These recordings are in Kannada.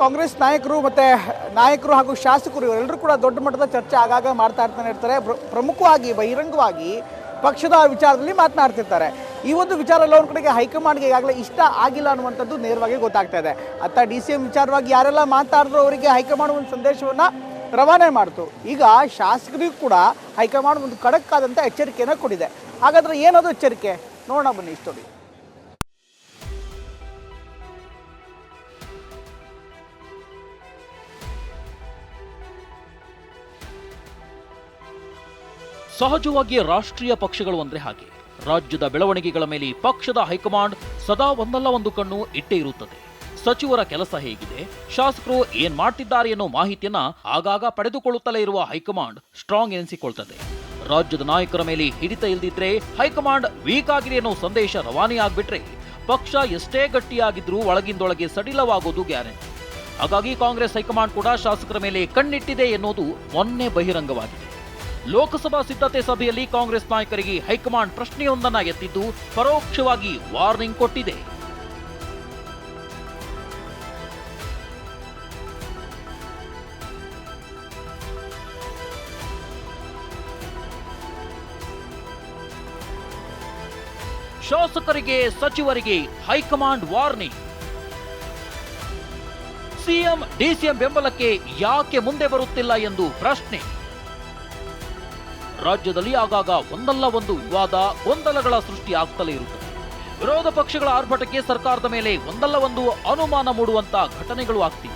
ಕಾಂಗ್ರೆಸ್ ನಾಯಕರು ಮತ್ತೆ ನಾಯಕರು ಹಾಗೂ ಶಾಸಕರು ಇವರೆಲ್ಲರೂ ಕೂಡ ದೊಡ್ಡ ಮಟ್ಟದ ಚರ್ಚೆ ಆಗಾಗ ಮಾಡ್ತಾ ಇರ್ತಾನೆ ಇರ್ತಾರೆ. ಪ್ರ- ಪ್ರಮುಖವಾಗಿ, ಬಹಿರಂಗವಾಗಿ ಪಕ್ಷದ ವಿಚಾರದಲ್ಲಿ ಮಾತನಾಡ್ತಿರ್ತಾರೆ. ಈ ಒಂದು ವಿಚಾರ ಎಲ್ಲ ಒಂದು ಕಡೆಗೆ ಹೈಕಮಾಂಡ್ಗೆ ಈಗಾಗಲೇ ಇಷ್ಟ ಆಗಿಲ್ಲ ಅನ್ನುವಂಥದ್ದು ನೇರವಾಗಿ ಗೊತ್ತಾಗ್ತಾ ಇದೆ. ಅತ್ತ ಡಿ ಸಿ ಎಂ ವಿಚಾರವಾಗಿ ಯಾರೆಲ್ಲ ಮಾತಾಡಿದ್ರು ಅವರಿಗೆ ಹೈಕಮಾಂಡ್ ಒಂದು ಸಂದೇಶವನ್ನು ರವಾನೆ ಮಾಡ್ತು. ಈಗ ಶಾಸಕರಿಗೂ ಕೂಡ ಹೈಕಮಾಂಡ್ ಒಂದು ಖಡಕ್ ಆದಂಥ ಎಚ್ಚರಿಕೆಯನ್ನು ಕೊಟ್ಟಿದೆ ಹಾಗಾದರೆ ಏನದು ಎಚ್ಚರಿಕೆ? ನೋಡೋಣ ಬನ್ನಿ ಇಷ್ಟೊಡಿ ಸಹಜವಾಗಿ ರಾಷ್ಟ್ರೀಯ ಪಕ್ಷಗಳು ಅಂದ್ರೆ ಹಾಗೆ. ರಾಜ್ಯದ ಬೆಳವಣಿಗೆಗಳ ಮೇಲೆ ಪಕ್ಷದ ಹೈಕಮಾಂಡ್ ಸದಾ ಒಂದಲ್ಲ ಒಂದು ಕಣ್ಣು ಇಟ್ಟೇ ಇರುತ್ತದೆ. ಸಚಿವರ ಕೆಲಸ ಹೇಗಿದೆ, ಶಾಸಕರು ಏನ್ ಮಾಡ್ತಿದ್ದಾರೆ ಎನ್ನುವ ಮಾಹಿತಿಯನ್ನ ಆಗಾಗ ಪಡೆದುಕೊಳ್ಳುತ್ತಲೇ ಇರುವ ಹೈಕಮಾಂಡ್ ಸ್ಟ್ರಾಂಗ್ ಎನಿಸಿಕೊಳ್ತದೆ. ರಾಜ್ಯದ ನಾಯಕರ ಮೇಲೆ ಹಿಡಿತ ಇಲ್ದಿದ್ರೆ ಹೈಕಮಾಂಡ್ ವೀಕ್ ಆಗಿದೆ ಅನ್ನೋ ಸಂದೇಶ ರವಾನೆಯಾಗ್ಬಿಟ್ರೆ ಪಕ್ಷ ಎಷ್ಟೇ ಗಟ್ಟಿಯಾಗಿದ್ರೂ ಒಳಗಿಂದೊಳಗೆ ಸಡಿಲವಾಗೋದು ಗ್ಯಾರಂಟಿ. ಹಾಗಾಗಿ ಕಾಂಗ್ರೆಸ್ ಹೈಕಮಾಂಡ್ ಕೂಡ ಶಾಸಕರ ಮೇಲೆ ಕಣ್ಣಿಟ್ಟಿದೆ ಎನ್ನುವುದು ಮೊನ್ನೆ ಬಹಿರಂಗವಾಗಿದೆ. ಲೋಕಸಭಾ ಸಿದ್ಧತೆ ಸಭೆಯಲ್ಲಿ ಕಾಂಗ್ರೆಸ್ ನಾಯಕರಿಗೆ ಹೈಕಮಾಂಡ್ ಪ್ರಶ್ನೆಯೊಂದನ್ನು ಎತ್ತಿದ್ದು ಪರೋಕ್ಷವಾಗಿ ವಾರ್ನಿಂಗ್ ಕೊಟ್ಟಿದೆ. ಶಾಸಕರಿಗೆ, ಸಚಿವರಿಗೆ ಹೈಕಮಾಂಡ್ ವಾರ್ನಿಂಗ್. ಸಿಎಂ, ಡಿಸಿಎಂ ಬೆಂಬಲಕ್ಕೆ ಯಾಕೆ ಮುಂದೆ ಬರುತ್ತಿಲ್ಲ ಎಂದು ಪ್ರಶ್ನೆ. ರಾಜ್ಯದಲ್ಲಿ ಆಗಾಗ ಒಂದಲ್ಲ ಒಂದು ವಿವಾದ, ಗೊಂದಲಗಳ ಸೃಷ್ಟಿ ಆಗ್ತಲೇ ಇರುತ್ತದೆ. ವಿರೋಧ ಪಕ್ಷಗಳ ಆರ್ಭಟಕ್ಕೆ ಸರ್ಕಾರದ ಮೇಲೆ ಒಂದಲ್ಲ ಒಂದು ಅನುಮಾನ ಮೂಡುವಂತ ಘಟನೆಗಳು ಆಗ್ತಿವೆ.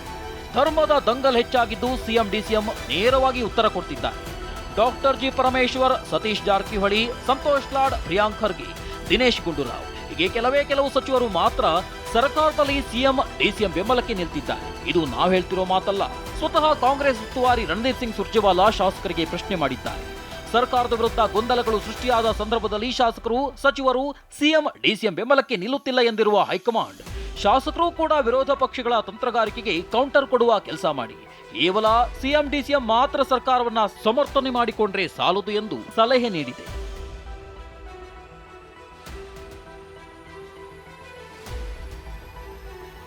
ಧರ್ಮದ ದಂಗಲ್ ಹೆಚ್ಚಾಗಿದ್ದು ಸಿಎಂ, ಡಿಸಿಎಂ ನೇರವಾಗಿ ಉತ್ತರ ಕೊಡ್ತಿದ್ದಾರೆ. Doctor G Parameshwar, Satish Jarkiholi, Santosh Lad, Priyank Kharge, Dinesh Gundurao. ಹೀಗೆ ಕೆಲವೇ ಕೆಲವು ಸಚಿವರು ಮಾತ್ರ ಸರ್ಕಾರದಲ್ಲಿ ಸಿಎಂ, ಡಿಸಿಎಂ ಬೆಂಬಲಕ್ಕೆ ನಿಲ್ತಿದ್ದಾರೆ. ಇದು ನಾವು ಹೇಳ್ತಿರೋ ಮಾತಲ್ಲ. ಸ್ವತಃ ಕಾಂಗ್ರೆಸ್ ಉಸ್ತುವಾರಿ ರಣದೀಪ್ ಸಿಂಗ್ ಸುರ್ಜೇವಾಲಾ ಶಾಸಕರಿಗೆ ಪ್ರಶ್ನೆ ಮಾಡಿದ್ದಾರೆ. ಸರ್ಕಾರದ ವಿರುದ್ಧ ಗೊಂದಲಗಳು ಸೃಷ್ಟಿಯಾದ ಸಂದರ್ಭದಲ್ಲಿ ಶಾಸಕರು, ಸಚಿವರು, ಸಿಎಂ, ಡಿಸಿಎಂ ಬೆಂಬಲಕ್ಕೆ ನಿಲ್ಲುತ್ತಿಲ್ಲ ಎಂದಿರುವ ಹೈಕಮಾಂಡ್, ಶಾಸಕರು ಕೂಡ ವಿರೋಧ ಪಕ್ಷಗಳ ತಂತ್ರಗಾರಿಕೆಗೆ ಕೌಂಟರ್ ಕೊಡುವ ಕೆಲಸ ಮಾಡಿ. ಕೇವಲ ಸಿಎಂ, ಡಿಸಿಎಂ ಮಾತ್ರ ಸರ್ಕಾರವನ್ನ ಸಮರ್ಥನೆ ಮಾಡಿಕೊಂಡ್ರೆ ಸಾಲದು ಎಂದು ಸಲಹೆ ನೀಡಿದೆ.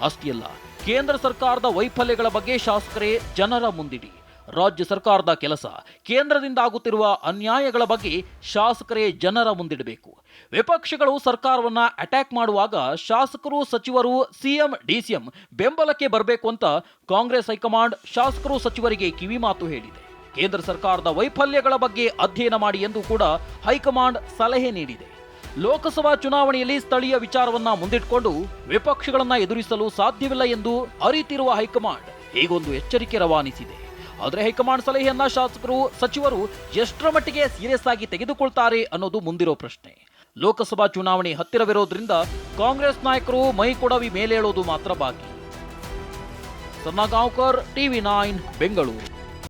ಅಷ್ಟೇ ಅಲ್ಲ, ಕೇಂದ್ರ ಸರ್ಕಾರದ ವೈಫಲ್ಯಗಳ ಬಗ್ಗೆ ಶಾಸಕರೇ ಜನರ ಮುಂದಿಡಿ. ರಾಜ್ಯ ಸರ್ಕಾರದ ಕೆಲಸ. ಕೇಂದ್ರದಿಂದ ಆಗುತ್ತಿರುವ ಅನ್ಯಾಯಗಳ ಬಗ್ಗೆ ಶಾಸಕರೇ ಜನರ ಮುಂದಿಡಬೇಕು. ವಿಪಕ್ಷಗಳು ಸರ್ಕಾರವನ್ನ ಅಟ್ಯಾಕ್ ಮಾಡುವಾಗ ಶಾಸಕರು, ಸಚಿವರು ಸಿಎಂ ಡಿಸಿಎಂ ಬೆಂಬಲಕ್ಕೆ ಬರಬೇಕು ಅಂತ ಕಾಂಗ್ರೆಸ್ ಹೈಕಮಾಂಡ್ ಶಾಸಕರು, ಸಚಿವರಿಗೆ ಕಿವಿಮಾತು ಹೇಳಿದೆ. ಕೇಂದ್ರ ಸರ್ಕಾರದ ವೈಫಲ್ಯಗಳ ಬಗ್ಗೆ ಅಧ್ಯಯನ ಮಾಡಿ ಎಂದು ಕೂಡ ಹೈಕಮಾಂಡ್ ಸಲಹೆ ನೀಡಿದೆ. ಲೋಕಸಭಾ ಚುನಾವಣೆಯಲ್ಲಿ ಸ್ಥಳೀಯ ವಿಚಾರವನ್ನ ಮುಂದಿಟ್ಟುಕೊಂಡು ವಿಪಕ್ಷಗಳನ್ನ ಎದುರಿಸಲು ಸಾಧ್ಯವಿಲ್ಲ ಎಂದು ಅರಿತಿರುವ ಹೈಕಮಾಂಡ್ ಹೀಗೊಂದು ಎಚ್ಚರಿಕೆ ರವಾನಿಸಿದೆ. ಆದರೆ ಹೈಕಮಾಂಡ್ ಸಲಹೆಯನ್ನ ಶಾಸಕರು, ಸಚಿವರು ಎಷ್ಟರ ಮಟ್ಟಿಗೆ ಸೀರಿಯಸ್ ಆಗಿ ತೆಗೆದುಕೊಳ್ತಾರೆ ಅನ್ನೋದು ಮುಂದಿರೋ ಪ್ರಶ್ನೆ. ಲೋಕಸಭಾ ಚುನಾವಣೆ ಹತ್ತಿರವಿರೋದ್ರಿಂದ ಕಾಂಗ್ರೆಸ್ ನಾಯಕರು ಮೈ ಕೊಡವಿ ಮೇಲೇಳೋದು ಮಾತ್ರ ಬಾಕಿ. Sannagaonkar TV nine, Bengaluru.